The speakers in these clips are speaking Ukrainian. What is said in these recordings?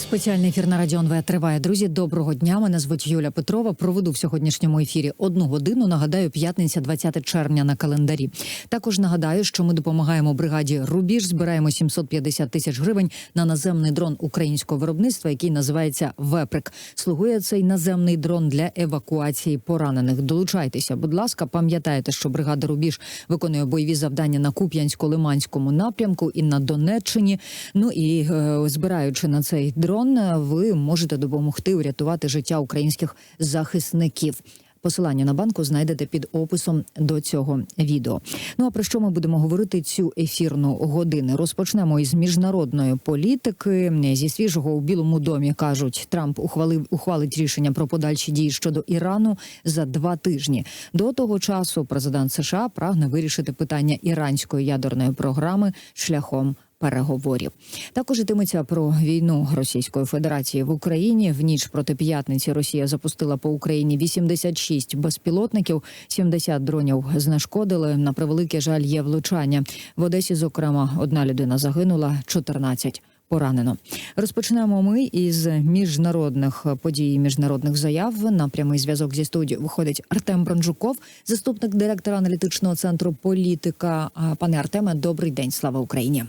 Спеціальний ефір на Радіон В триває. Друзі, доброго дня. Мене звуть Юля Петрова. Проведу в сьогоднішньому ефірі одну годину. Нагадаю, п'ятниця, 20 червня на календарі. Також нагадаю, що ми допомагаємо бригаді Рубіж. Збираємо 750 тисяч гривень на наземний дрон українського виробництва, який називається Веприк. Слугує цей наземний дрон для евакуації поранених. Долучайтеся, будь ласка, пам'ятайте, що бригада Рубіж виконує бойові завдання на Куп'янсько-Лиманському напрямку і на Донеччині. Ну і е, збираючи на цей дрон, е, ви можете допомогти урятувати життя українських захисників. Посилання на банку знайдете під описом до цього відео. Ну а про що ми будемо говорити цю ефірну годину? Розпочнемо із міжнародної політики. Зі свіжого у Білому домі кажуть, Трамп ухвалив ухвалить рішення про подальші дії щодо Ірану за два тижні. До того часу президент США прагне вирішити питання іранської ядерної програми шляхом переговорів. Також йтиметься про війну Російської Федерації в Україні. В ніч проти п'ятниці Росія запустила по Україні 86 безпілотників, 70 дронів знешкодили. На превеликий жаль, є влучання в Одесі. Зокрема, одна людина загинула, 14 Поранено розпочнемо ми із міжнародних подій, міжнародних заяв. На прямий зв'язок зі студією виходить Артем Бронжуков, заступник директора аналітичного центру політика. Пане Артеме, добрий день. Слава Україні.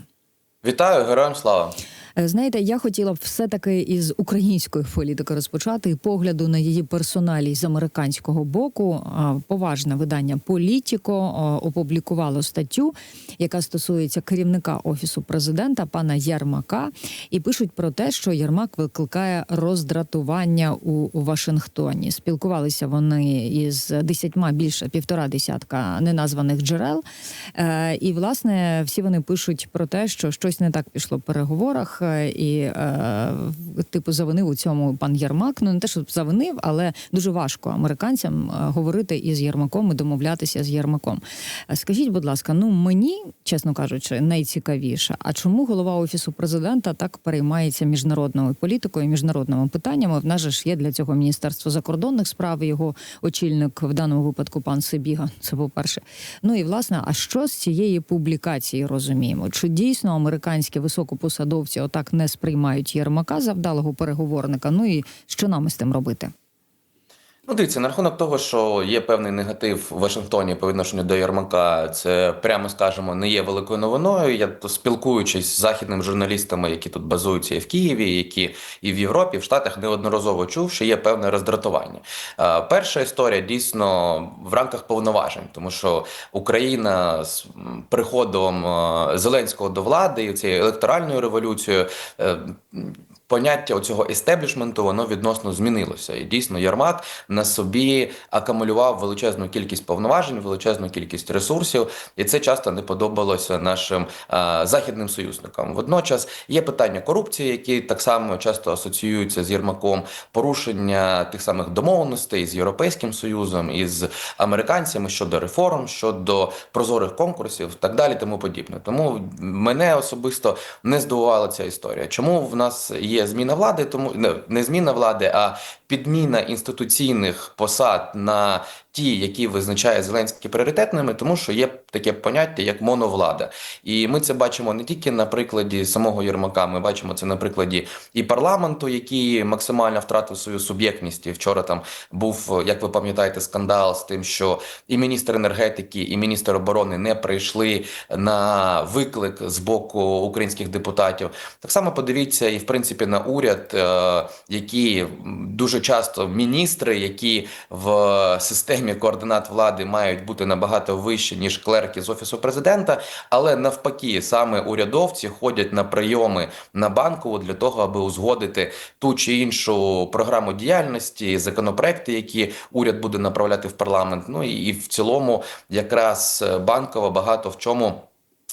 Вітаю, героям слава. Е, Знаєте, я хотіла б все таки із української політики розпочати погляду на її персоналі з американського боку. Поважне видання Політіко опублікувало статтю, яка стосується керівника офісу президента пана Єрмака, і пишуть про те, що Єрмак викликає роздратування у Вашингтоні. Спілкувалися вони із десятьма більше півтора десятка неназваних джерел. Е, І власне всі вони пишуть про те, що щось не так пішло в переговорах, е, і е, типу завинив у цьому пан Єрмак. Ну не те, що завинив, але дуже важко американцям е, говорити із Єрмаком і домовлятися з Єрмаком. Е, Скажіть, будь ласка, ну мені, чесно кажучи, найцікавіше. А чому голова офісу президента так переймається міжнародною політикою, міжнародними питаннями? В нас же ж є для цього міністерство закордонних справ. Його очільник в даному випадку пан Сибіга. Це по перше. Ну і власне, а що з цієї публікації розуміємо? Чи дійсно американські високопосадовці отак не сприймають Єрмака завдалого переговорника? Ну і що нам із тим робити? Ну, дивіться, на рахунок того, що є певний негатив в Вашингтоні по відношенню до Єрмака, це прямо скажемо не є великою новиною. Я то спілкуючись з західними журналістами, які тут базуються і в Києві, які і в Європі, в Штатах неодноразово чув, що є певне роздратування. Е, Перша історія дійсно в рамках повноважень, тому що Україна з приходом е, Зеленського до влади і цією електоральною революцією. Е, Поняття цього естеблішменту воно відносно змінилося, і дійсно Єрмак на собі акумулював величезну кількість повноважень, величезну кількість ресурсів, і це часто не подобалося нашим а, західним союзникам. Водночас є питання корупції, які так само часто асоціюються з Єрмаком, порушення тих самих домовленостей з Європейським Союзом і з американцями щодо реформ, щодо прозорих конкурсів, так далі, тому подібне. Тому мене особисто не здивувала ця історія. Чому в нас є зміна влади? Тому не, зміна влади, а підміна інституційних посад на ті, які визначає Зеленський пріоритетними, тому що є таке поняття як моновлада, і ми це бачимо не тільки на прикладі самого Єрмака. Ми бачимо це на прикладі і парламенту, який максимально втратив свою суб'єктність. І вчора там був, як ви пам'ятаєте, скандал з тим, що і міністр енергетики, і міністр оборони не прийшли на виклик з боку українських депутатів. Так само подивіться, і в принципі на уряд, е, які дуже часто міністри, які в системі координат влади мають бути набагато вище ніж клерки з офісу президента, але навпаки, саме урядовці ходять на прийоми на банкову для того, аби узгодити ту чи іншу програму діяльності, законопроекти, які уряд буде направляти в парламент. Ну і, і в цілому, якраз е, банкова багато в чому.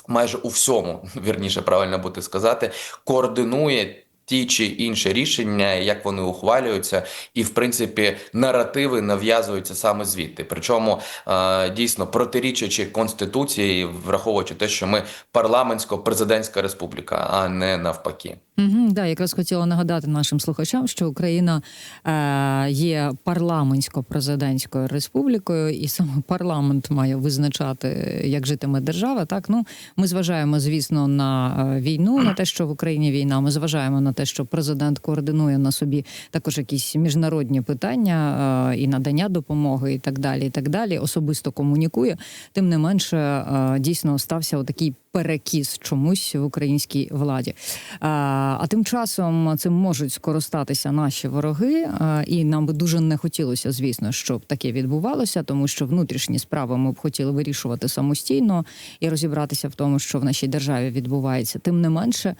Майже у всьому, вірніше правильно буде сказати, координує ті чи інші рішення, як вони ухвалюються, і в принципі наративи нав'язуються саме звідти. Причому е, дійсно протирічачи конституції, враховуючи те, що ми парламентсько-президентська республіка, а не навпаки. Угу, да, якраз хотіла нагадати нашим слухачам, що Україна е, є парламентсько-президентською республікою, і саме парламент має визначати, як житиме держава. Так, ну ми зважаємо, звісно, на е, війну, на те, що в Україні війна. Ми зважаємо на те, що президент координує на собі також якісь міжнародні питання і надання допомоги, і так далі. І так далі. Особисто комунікує. Тим не менше, дійсно стався отакий перекіс чомусь в українській владі. А, тим часом цим можуть скористатися наші вороги, і нам би дуже не хотілося, звісно, щоб таке відбувалося, тому що внутрішні справи ми б хотіли вирішувати самостійно і розібратися в тому, що в нашій державі відбувається. Тим не менше,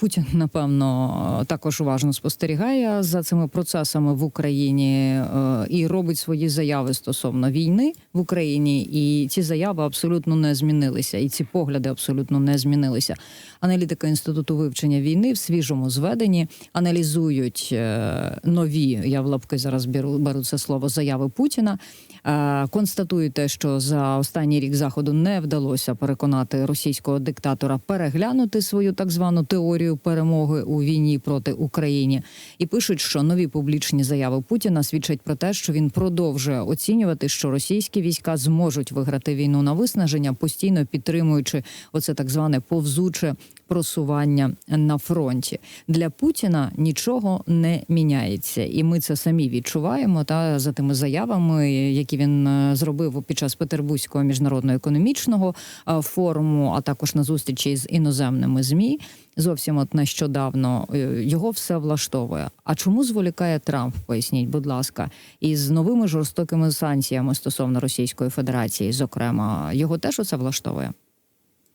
Путін напевно також уважно спостерігає за цими процесами в Україні і робить свої заяви стосовно війни в Україні. І ці заяви абсолютно не змінилися, і ці погляди абсолютно не змінилися. Аналітики інституту вивчення війни в свіжому зведенні аналізують е, нові. Я в лапки зараз беру, беру це слово заяви Путіна. Е, констатують те, що за останній рік заходу не вдалося переконати російського диктатора переглянути свою так звану теорію перемоги у війні проти України, і пишуть, що нові публічні заяви Путіна свідчать про те, що він продовжує оцінювати, що російські війська зможуть виграти війну на виснаження, постійно підтримуючи оце так зване повзуче просування на фронті. Для Путіна нічого не міняється, і ми це самі відчуваємо. Та за тими заявами, які він е, зробив під час Петербурзького міжнародного економічного е, форуму, а також на зустрічі з іноземними змі. Зовсім от нещодавно е, його все влаштовує. А чому зволікає Трамп? Поясніть, будь ласка, із новими жорстокими санкціями стосовно Російської Федерації, зокрема, його теж оце влаштовує.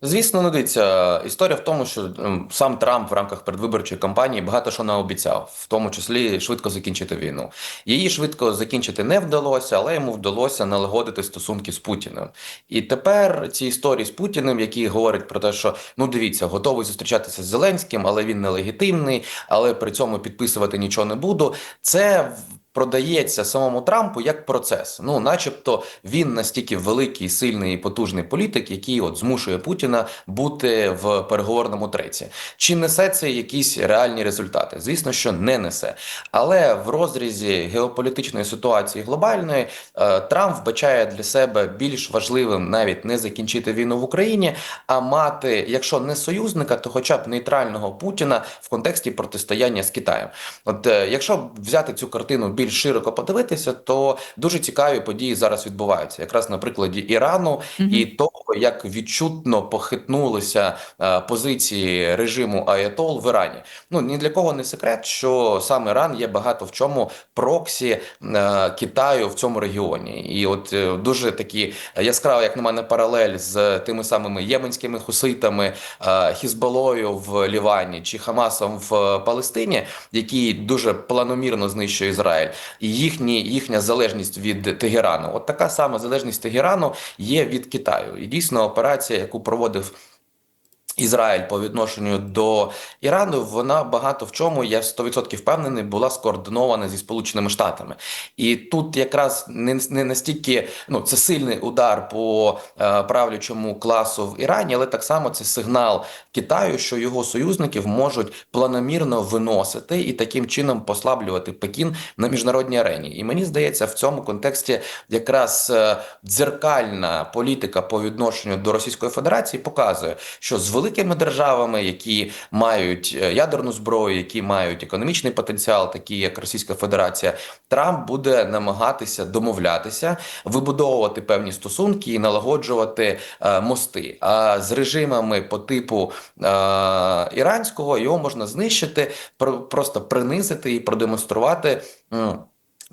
Звісно, ну дивіться, історія в тому, що ем, сам Трамп в рамках передвиборчої кампанії багато що наобіцяв, в тому числі швидко закінчити війну. Її швидко закінчити не вдалося, але йому вдалося налагодити стосунки з Путіним. І тепер ці історії з Путіним, які говорять про те, що ну дивіться, готовий зустрічатися з Зеленським, але він нелегітимний, але при цьому підписувати нічого не буду. Це продається самому Трампу як процес. Ну, начебто, він настільки великий, сильний і потужний політик, який от змушує Путіна бути в переговорному треці. Чи несе це якісь реальні результати? Звісно, що не несе. Але в розрізі геополітичної ситуації глобальної е, Трамп вбачає для себе більш важливим навіть не закінчити війну в Україні, а мати, якщо не союзника, то хоча б нейтрального Путіна в контексті протистояння з Китаєм. От е, якщо взяти цю картину більш широко подивитися, то дуже цікаві події зараз відбуваються, якраз на прикладі Ірану і того, як відчутно похитнулися е, позиції режиму Аятол в Ірані. Ну ні для кого не секрет, що сам Іран є багато в чому проксі е, Китаю в цьому регіоні, і от е, дуже такі яскраво, як на мене, паралель з тими самими єменськими хуситами, е, Хізбалою в Лівані чи Хамасом в Палестині, які дуже планомірно знищує Ізраїль, їхні їхня залежність від Тегерану. От така сама залежність Тегерану є від Китаю. І дійсно операція, яку проводив. Ізраїль по відношенню до Ірану, вона багато в чому, я 100% впевнений, була скоординована зі Сполученими Штатами. І тут якраз не, не настільки ну це сильний удар по е, правлячому класу в Ірані, але так само це сигнал Китаю, що його союзників можуть планомірно виносити і таким чином послаблювати Пекін на міжнародній арені. І мені здається, в цьому контексті якраз е, дзеркальна політика по відношенню до Російської Федерації показує, що з великими державами, які мають е, ядерну зброю, які мають економічний потенціал, такі як Російська Федерація, Трамп буде намагатися домовлятися, вибудовувати певні стосунки і налагоджувати е, мости. А з режимами по типу е, іранського його можна знищити, про- просто принизити і продемонструвати. м,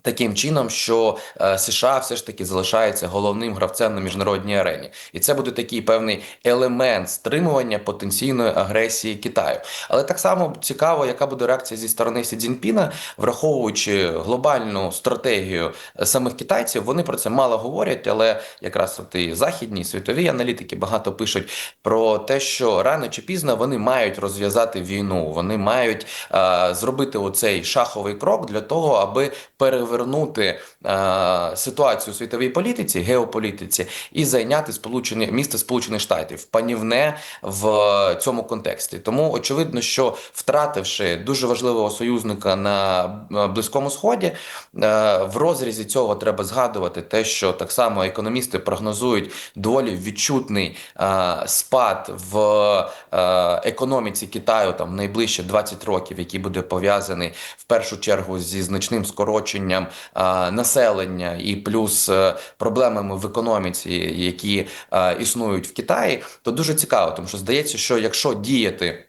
Таким чином, що е, США все ж таки залишається головним гравцем на міжнародній арені, і це буде такий певний елемент стримування потенційної агресії Китаю. Але так само цікаво, яка буде реакція зі сторони Сі Цзіньпіна, враховуючи глобальну стратегію е, самих китайців. Вони про це мало говорять, але якраз от і західні світові аналітики багато пишуть про те, що рано чи пізно вони мають розв'язати війну. Вони мають е, зробити оцей шаховий крок для того, аби перевернути е, ситуацію у світовій політиці, геополітиці і зайняти сполучені місто Сполучених Штатів панівне в цьому контексті. Тому очевидно, що втративши дуже важливого союзника на е, близькому сході, е, в розрізі цього треба згадувати те, що так само економісти прогнозують доволі відчутний е, спад в е, економіці Китаю там в найближчі 20 років, який буде пов'язаний в першу чергу зі значним скороченням е, населення і плюс е, проблемами в економіці, які е, існують в Китаї, то дуже цікаво, тому що здається, що якщо діяти.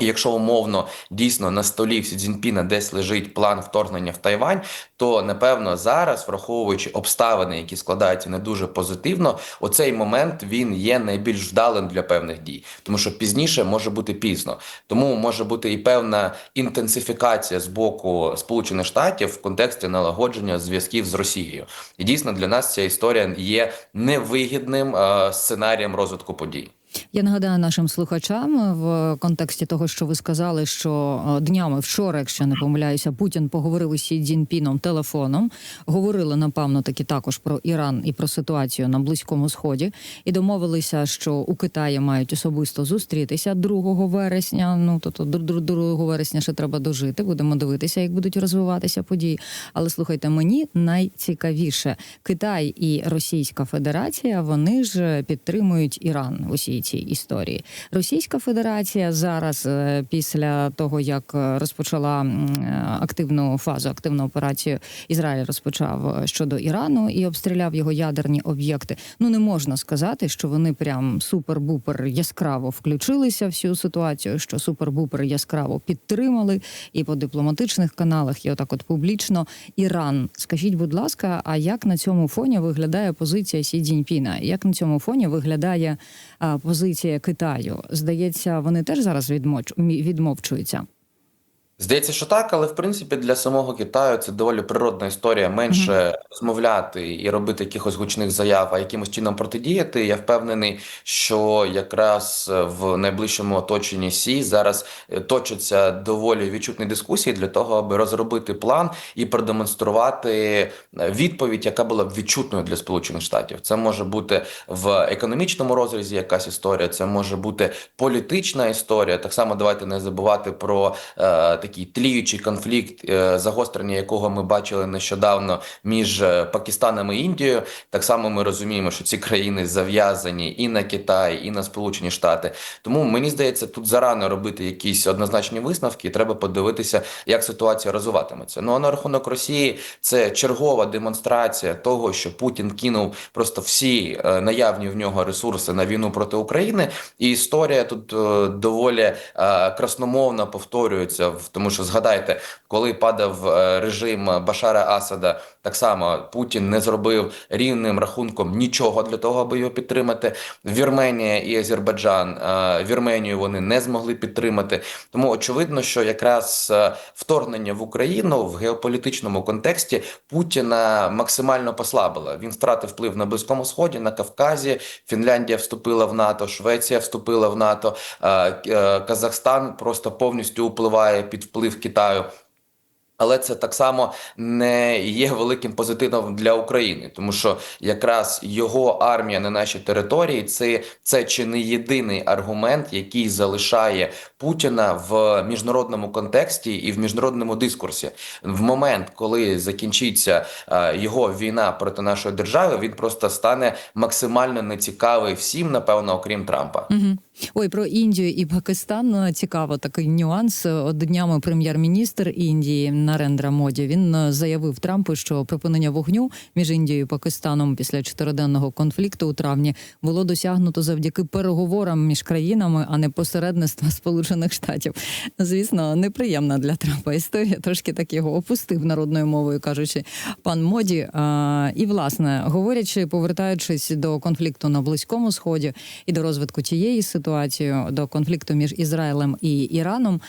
І якщо умовно дійсно на столі Сі Цзіньпіна десь лежить план вторгнення в Тайвань, то напевно зараз, враховуючи обставини, які складаються не дуже позитивно, оцей момент він є найбільш вдалим для певних дій, тому що пізніше може бути пізно. Тому може бути і певна інтенсифікація з боку Сполучених Штатів в контексті налагодження зв'язків з Росією. І дійсно для нас ця історія є невигідним е, сценарієм розвитку подій. Я нагадаю нашим слухачам в контексті того, що ви сказали, що е, днями вчора, якщо не помиляюся, Путін поговорив із Сі Цзіньпіном телефоном. Говорили напевно таки також про Іран і про ситуацію на близькому сході, і домовилися, що у Китаї мають особисто зустрітися 2 вересня. Ну тобто до 2 вересня ще треба дожити. Будемо дивитися, як будуть розвиватися події. Але слухайте, мені найцікавіше Китай і Російська Федерація вони ж підтримують Іран в усій цій історії. Російська Федерація зараз, е, після того як е, розпочала е, активну фазу, активну операцію, Ізраїль розпочав щодо Ірану і обстріляв його ядерні об'єкти. Ну не можна сказати, що вони прям супер-бупер яскраво включилися в цю ситуацію, що супер-бупер яскраво підтримали і по дипломатичних каналах, і отак, от публічно Іран. Скажіть, будь ласка, а як на цьому фоні виглядає позиція Сі Цзіньпіна? Як на цьому фоні виглядає а, позиція Китаю? Здається, вони теж зараз відмовчуються. Здається, що так, але в принципі для самого Китаю це доволі природна історія. Менше розмовляти і робити якихось гучних заяв, а якимось чином протидіяти. Я впевнений, що якраз е, в найближчому оточенні Сі зараз е, точаться доволі відчутні дискусії для того, аби розробити план і продемонструвати е, відповідь, яка була б відчутною для Сполучених Штатів. Це може бути в економічному розрізі якась історія, це може бути політична історія. Так само давайте не забувати про е, такий тліючий конфлікт, е, загострення якого ми бачили нещодавно між е, Пакистаном і Індією. Так само ми розуміємо, що ці країни зав'язані і на Китай, і на Сполучені Штати. Тому мені здається, тут зарано робити якісь однозначні висновки. Треба подивитися, як ситуація розвиватиметься. Ну а на рахунок Росії це чергова демонстрація того, що Путін кинув просто всі е, наявні в нього ресурси на війну проти України. І історія тут доволі красномовно повторюється. в- Тому що згадайте, коли падав е, режим Башара Асада, так само Путін не зробив рівним рахунком нічого для того, аби його підтримати. Вірменія і Азербайджан е, Вірменію вони не змогли підтримати. Тому очевидно, що якраз е, вторгнення в Україну в геополітичному контексті Путіна максимально послабило. Він втратив вплив на Близькому Сході, на Кавказі. Фінляндія вступила в НАТО, Швеція вступила в НАТО. е, Казахстан просто повністю впливає під вплив Китаю. Але це так само не є великим позитивом для України, тому що якраз його армія на нашій території це, це чи не єдиний аргумент, який залишає Путіна в міжнародному контексті і в міжнародному дискурсі. В момент, коли закінчиться е, його війна проти нашої держави, він просто стане максимально нецікавий всім, напевно, окрім Трампа. Угу. Ой, про Індію і Пакистан е, цікаво такий нюанс. От днями прем'єр-міністр Індії Нарендра Моді. Він е, заявив Трампу, що припинення вогню між Індією і Пакистаном після чотириденного конфлікту у травні було досягнуто завдяки переговорам між країнами, а не посередництва Сполучених Штатів. Звісно, неприємна для Трампа історія. Трошки так його опустив народною мовою, кажучи пан Моді. І власне говорячи, повертаючись до конфлікту на близькому сході і до розвитку тієї ситуації, до конфлікту між Ізраїлем і Іраном,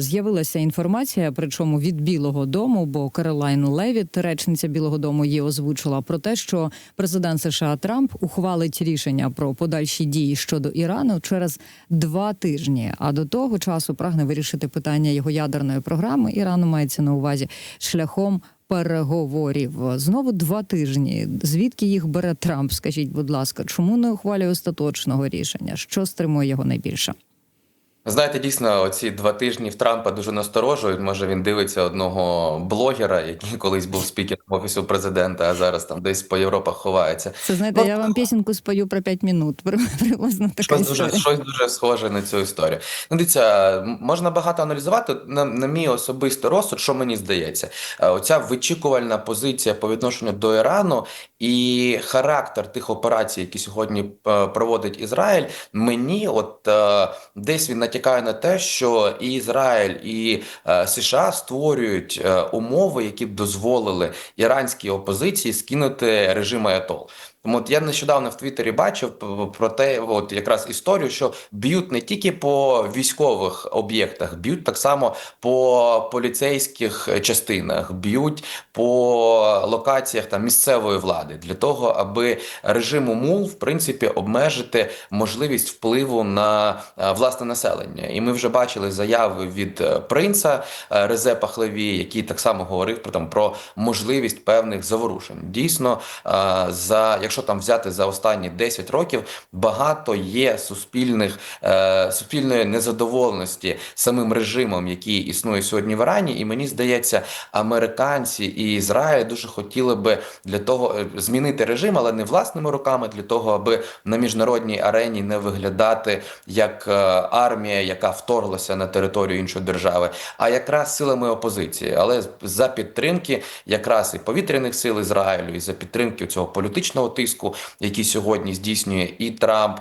з'явилася інформація, причому від Білого Дому, бо Каролайн Левіт, речниця Білого Дому, її озвучила про те, що президент США Трамп ухвалить рішення про подальші дії щодо Ірану через два тижні. А до того часу прагне вирішити питання його ядерної програми. Ірану мається на увазі шляхом. Переговорів знову два тижні. Звідки їх бере Трамп? Скажіть, будь ласка, чому не ухвалює остаточного рішення? Що стримує його найбільше? Знаєте, дійсно, оці два тижні в Трампа дуже насторожують. Може, він дивиться одного блогера, який колись був спікером офісу президента, а зараз там десь по Європах ховається. Це знаєте, Ну, я вам пісеньку спою про 5 минут. Приблизно така Щось дуже, щось дуже схоже на цю історію. Ну, дивіться, можна багато аналізувати. На, на мій особистий розсуд, що мені здається, Е, оця вичікувальна позиція по відношенню до Ірану і характер тих операцій, які сьогодні е, проводить Ізраїль, мені от е, десь він натякає на те, що і Ізраїль, і е, США створюють е, умови, які б дозволили іранській опозиції скинути режим Аятол. Тому от я нещодавно в Твіттері бачив про те, от якраз історію, що б'ють не тільки по військових об'єктах, б'ють так само по поліцейських частинах, б'ють по локаціях там місцевої влади для того, аби режиму МУЛ в принципі обмежити можливість впливу на е, власне населення. І ми вже бачили заяви від е, принца е, Резе Пахлеві, який так само говорив про там про можливість певних заворушень. Дійсно, за якщо там взяти за останні 10 років, багато є суспільних е, суспільної незадоволеності самим режимом, який існує сьогодні в Ірані. І мені здається, американці і Ізраїль дуже хотіли би для того е, змінити режим, але не власними руками, для того, аби на міжнародній арені не виглядати як е, армія, яка вторглася на територію іншої держави, а якраз силами опозиції, але за підтримки якраз і повітряних сил Ізраїлю, і за підтримки цього політичного тиску, який сьогодні здійснює і Трамп.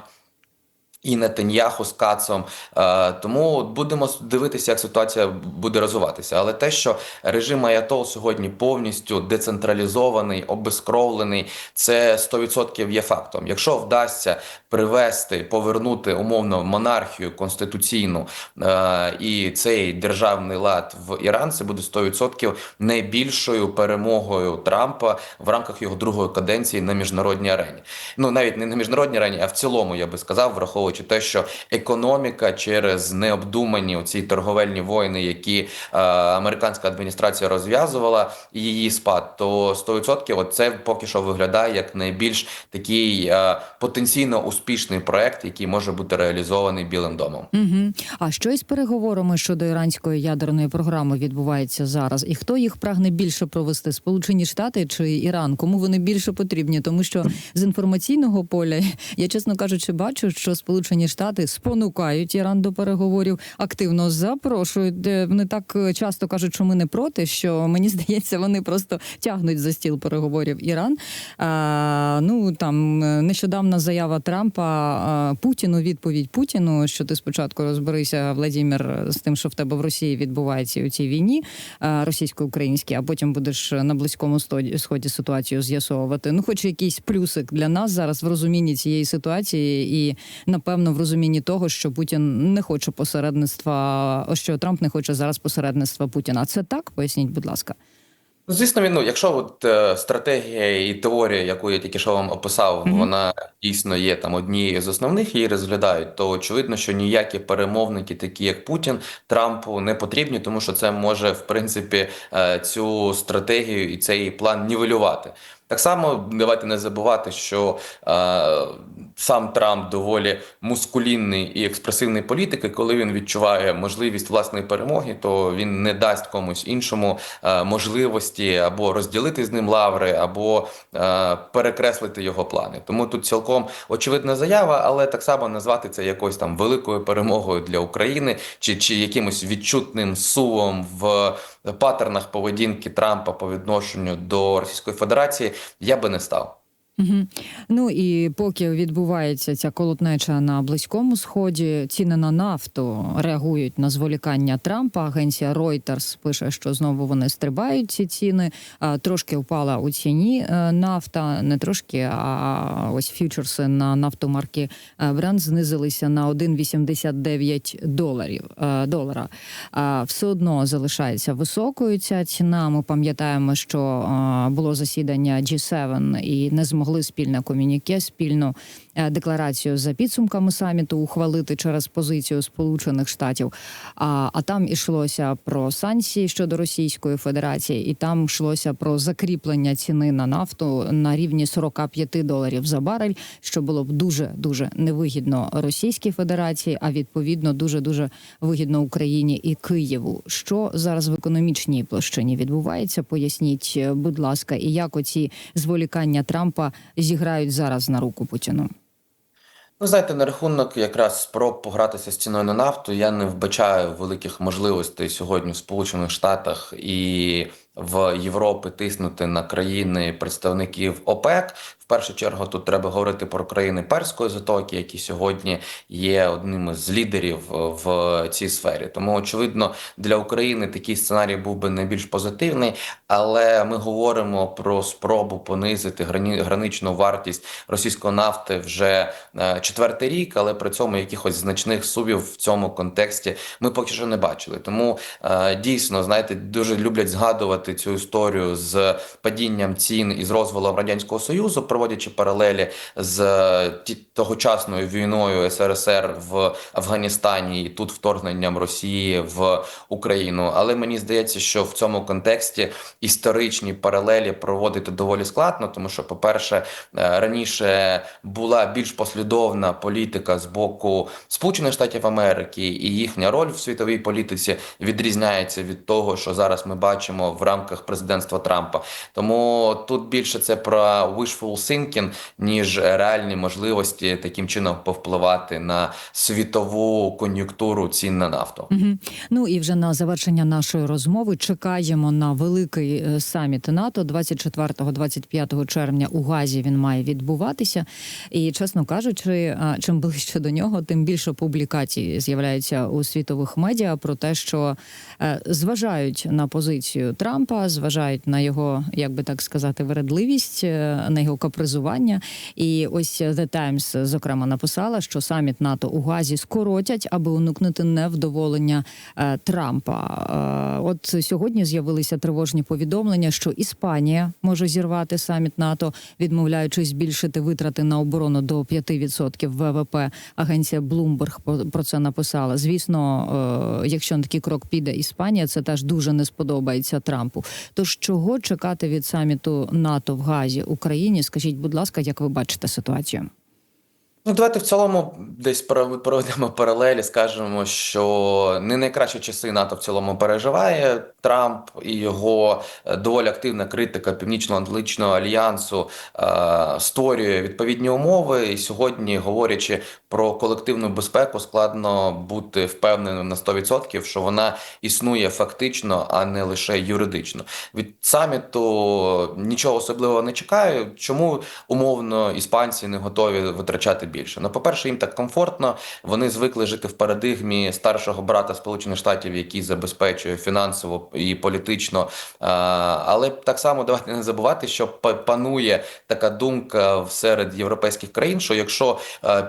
І Нетаньяху з Кацом, Е, тому будемо дивитися, як ситуація буде розвиватися. Але те, що режим Аятол сьогодні повністю децентралізований, обезкровлений, це 100% є фактом. Якщо вдасться привести, повернути умовно монархію конституційну е, і цей державний лад в Іран, це буде 100% найбільшою перемогою Трампа в рамках його другої каденції на міжнародній арені. Ну навіть не на міжнародній арені, а в цілому я би сказав, враховуючи те, що економіка через необдумані оці торговельні воїни, які е, американська адміністрація розв'язувала, її спад, то 100% от це поки що виглядає як найбільш такий е, потенційно успішний проект, який може бути реалізований Білим домом. Угу. А що із переговорами щодо іранської ядерної програми відбувається зараз? І хто їх прагне більше провести? Сполучені Штати чи Іран? Кому вони більше потрібні? Тому що з інформаційного поля я чесно кажучи, бачу, що Сполучені Штати спонукають Іран до переговорів, активно запрошують. Вони так е, часто кажуть, що ми не проти. Що мені здається, вони просто тягнуть за стіл переговорів Іран. А, ну там е, нещодавна заява Трампа Путіну, відповідь Путіну, що ти спочатку розберися, Владімір, з тим, що в тебе в Росії відбувається у цій війні російсько-українській, а потім будеш на близькому сході, ситуацію з'ясовувати. Ну, хоч якийсь плюсик для нас зараз в розумінні цієї ситуації, і напевно в розумінні того, що Путін не хоче посередництва, що Трамп не хоче зараз посередництва Путіна. Це так? Поясніть, будь ласка. Ну, Звісно, він, ну, якщо от, е, стратегія і теорія, яку я тільки що вам описав, Мгм. вона дійсно є там однією з основних, її розглядають, то очевидно, що ніякі перемовники, такі як Путін, Трампу не потрібні, тому що це може в принципі е, цю стратегію і цей план нівелювати. Так само давайте не забувати, що е, сам Трамп доволі мускулінний і експресивний політик, і коли він відчуває можливість власної перемоги, то він не дасть комусь іншому е, можливості або розділити з ним лаври, або е, перекреслити його плани. Тому тут цілком очевидна заява, але так само назвати це якоюсь там великою перемогою для України чи, чи якимось відчутним сувом в паттернах поведінки Трампа по відношенню до Російської Федерації я би не став. Угу. Ну і поки відбувається ця колотнеча на близькому сході, ціни на нафту реагують на зволікання Трампа. Агенція Reuters пише, що знову вони стрибають ці ціни. Трошки впала у ціні е, нафта, не трошки, а ось фьючерси на нафту марки е, Brent знизилися на 1,89 доларів е, долара. Все одно залишається високою ця ціна. Ми пам'ятаємо, що е, було засідання G7 і не змогли спільне комюніке, спільну декларацію за підсумками саміту ухвалити через позицію Сполучених Штатів. А, а там ішлося про санкції щодо Російської Федерації, і там йшлося про закріплення ціни на нафту на рівні 45 доларів за барель, що було б дуже дуже невигідно Російській Федерації, а відповідно дуже дуже вигідно Україні і Києву. Що зараз в економічній площині відбувається? Поясніть, е, будь ласка, і як оці зволікання Трампа зіграють зараз на руку Путіну? Ну, знаєте, на рахунок якраз спроб погратися з ціною на нафту, я не вбачаю великих можливостей сьогодні в Сполучених Штатах. І в Європі тиснути на країни представників ОПЕК. В першу чергу тут треба говорити про країни Перської затоки, які сьогодні є одним із лідерів в цій сфері. Тому, очевидно, для України такий сценарій був би найбільш позитивний, але ми говоримо про спробу понизити грані, граничну вартість російської нафти вже е, четвертий рік, але при цьому якихось значних сумів в цьому контексті ми поки що не бачили. Тому е, дійсно, знаєте, дуже люблять згадувати цю історію з падінням цін і з розвалом радянського союзу, проводячи паралелі з е, тогочасною війною СРСР в Афганістані і тут вторгненням Росії в Україну. Але мені здається, що в цьому контексті історичні паралелі проводити доволі складно, тому що, по-перше, е, раніше була більш послідовна політика з боку Сполучених Штатів Америки, і їхня роль в світовій політиці відрізняється від того, що зараз ми бачимо в рамках президентства Трампа. Тому тут більше це про wishful thinking, ніж реальні можливості таким чином повпливати на світову кон'юнктуру цін на нафту. Угу. Ну і вже на завершення нашої розмови чекаємо на великий е, саміт НАТО 24-25 червня у Газі. Він має відбуватися. І чесно кажучи, чим ближче до нього, тим більше публікацій з'являється у світових медіа про те, що е, зважають на позицію Трампа, зважають на його, як би так сказати, вередливість, е, на його капризування. І ось The Times, зокрема, написала, що саміт НАТО у Газі скоротять, аби уникнути невдоволення е, Трампа. Е, от сьогодні з'явилися тривожні повідомлення, що Іспанія може зірвати саміт НАТО, відмовляючись збільшити витрати на оборону до 5% ВВП. Агенція Bloomberg про це написала. Звісно, якщо на такий крок піде Іспанія, це теж дуже не сподобається Трампу. Тож чого чекати від саміту НАТО в Газі Україні? Скажіть, будь ласка, як ви бачите ситуацію? Ну, давайте в цілому десь проведемо паралелі. Скажемо, що не найкращі часи НАТО в цілому переживає Трамп і його е, доволі активна критика Північно-Атлантичного альянсу е, створює відповідні умови. І сьогодні, говорячи про колективну безпеку, складно бути впевненим на 100%, що вона існує фактично, а не лише юридично. Від саміту нічого особливого не чекаю. Чому умовно іспанці не готові витрачати більше? Ну, по-перше, їм так комфортно. Вони звикли жити в парадигмі старшого брата Сполучених Штатів, який забезпечує фінансово і політично. Але так само давайте не забувати, що па- панує така думка серед європейських країн, що якщо е,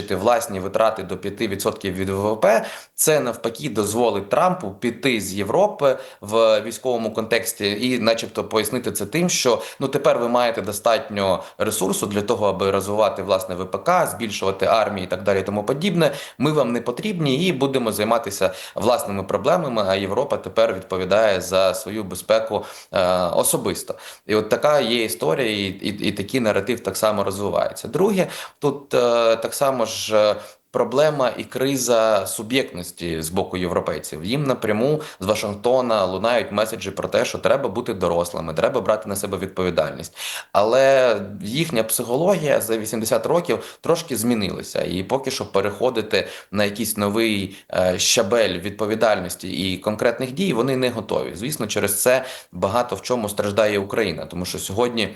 підвищити власні витрати до 5% від ВВП, це навпаки дозволить Трампу піти з Європи в військовому контексті і, начебто, пояснити це тим, що ну тепер ви маєте достатньо ресурсу для того, аби розвивати власне ВПК, збільшувати армії і так далі, тому подібне. Ми вам не потрібні і будемо займатися власними проблемами. А Європа тепер відповідає за свою безпеку е, особисто. І от така є історія, і, і, і такий наратив так само розвивається. Друге, тут е, так само ж. Е, проблема і криза суб'єктності з боку європейців. Їм напряму з Вашингтона лунають меседжі про те, що треба бути дорослими, треба брати на себе відповідальність. Але їхня психологія за 80 років трошки змінилася, і поки що переходити на якийсь новий е, щабель відповідальності і конкретних дій вони не готові. Звісно, через це багато в чому страждає Україна, тому що сьогодні.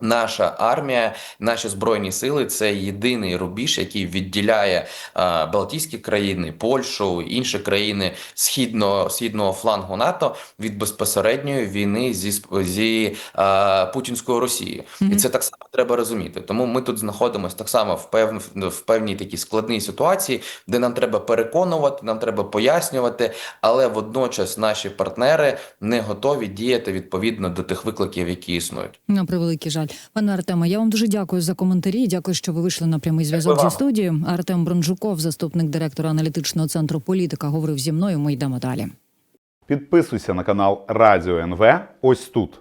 Наша армія, наші збройні сили це єдиний рубіж, який відділяє е, Балтійські країни, Польщу, інші країни східного східного флангу НАТО від безпосередньої війни зі зі е, путінською Росією, і це так само треба розуміти. Тому ми тут знаходимося так само в пев, в певній такій складній ситуації, де нам треба переконувати, нам треба пояснювати, але водночас наші партнери не готові діяти відповідно до тих викликів, які існують. На превеликий жаль, пане Артеме. Я вам дуже дякую за коментарі. Дякую, що ви вийшли на прямий зв'язок зі студією. Артем Бронжуков, заступник директора аналітичного центру політика, говорив зі мною. Ми йдемо далі. Підписуйся на канал Радіо НВ ось тут.